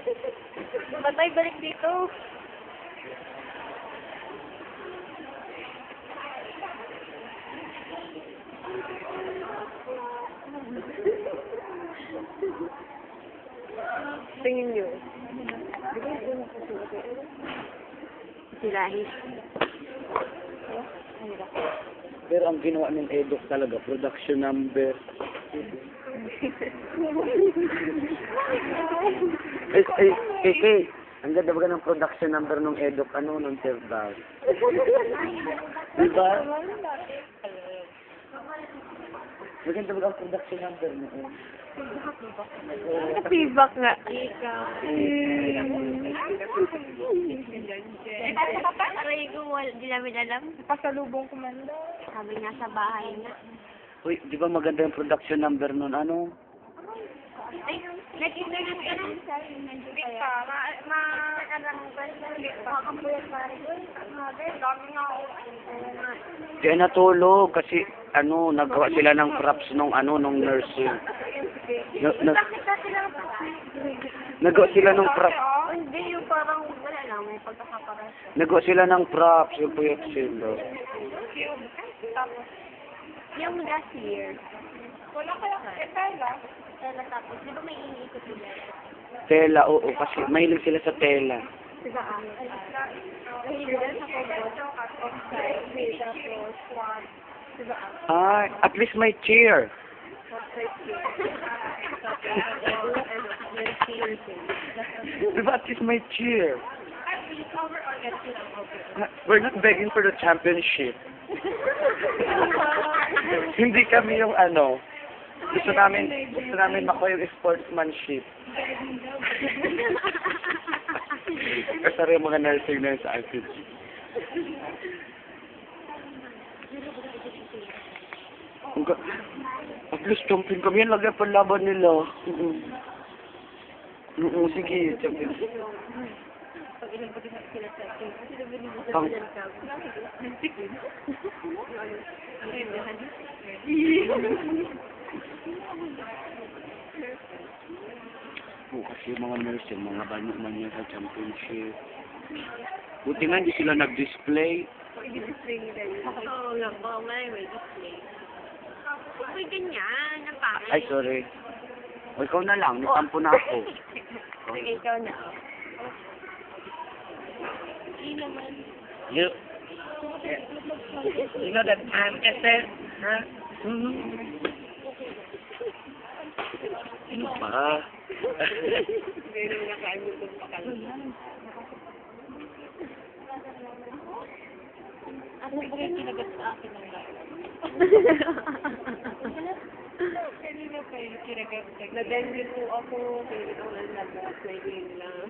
Batay, balik dito. Tingin nyo. Silahi. Pero ang ginawa ng Edok talaga, production number. ay, ay, kay, kay, ang ganda ba ng production number ng Edok, ano, ng Terbal? diba? Maganda ba ang production number mo? Eh? Feedback nga. Aray ko, di namin alam. Pasalubong kumanda. Sabi nga sa bahay nga. Uy, di ba maganda yung production number nun, ano? Ay, nag-internet ka nun. Hindi pa. Ma, ma, anong, makakapuyat pa rin. Dami nga ako. Kaya natulog kasi ano, nagawa sila ng props nung ano, nung nursing. Na, na, pa? nagawa sila ng props. Hindi, yung parang, wala lang, may pagkakaparas. Nagawa sila ng props, yung puyat sila. Yung last year, wala kaya, eh, tela. Tela tapos, di ba may iniikot sila? Tela, oo, kasi mahilig sila sa tela. Diba. Diba ah? Ay, at least may chair. Diba at least may chair? We're not begging for the championship. Hindi kami yung ano. Gusto namin, gusto namin makuha yung sportsmanship. Kasi rin yung mga nursing na sa ga- At least champion kami. Yan lagyan pa laban nila. Mm-mm. Mm-mm, sige, champion. Pang, Kasi yung mga nurse yung mga banyo man yan sa championship. Buti nga hindi sila nag-display. Oo nga po, may display. Uy, ganyan, ang pangit. Ay, sorry. O, ikaw na lang. Nitampo na ako. Sige, ikaw na. Hindi naman. You, you know that time essence, huh? Mm-hmm. Ano ba? Hindi naman nakain mo itong pakal. Ano ba yung kinagat sa akin ng lahat? Kanina pa yung kinagat. Na-dengue po ako. Kaya ito lang labas. May lang.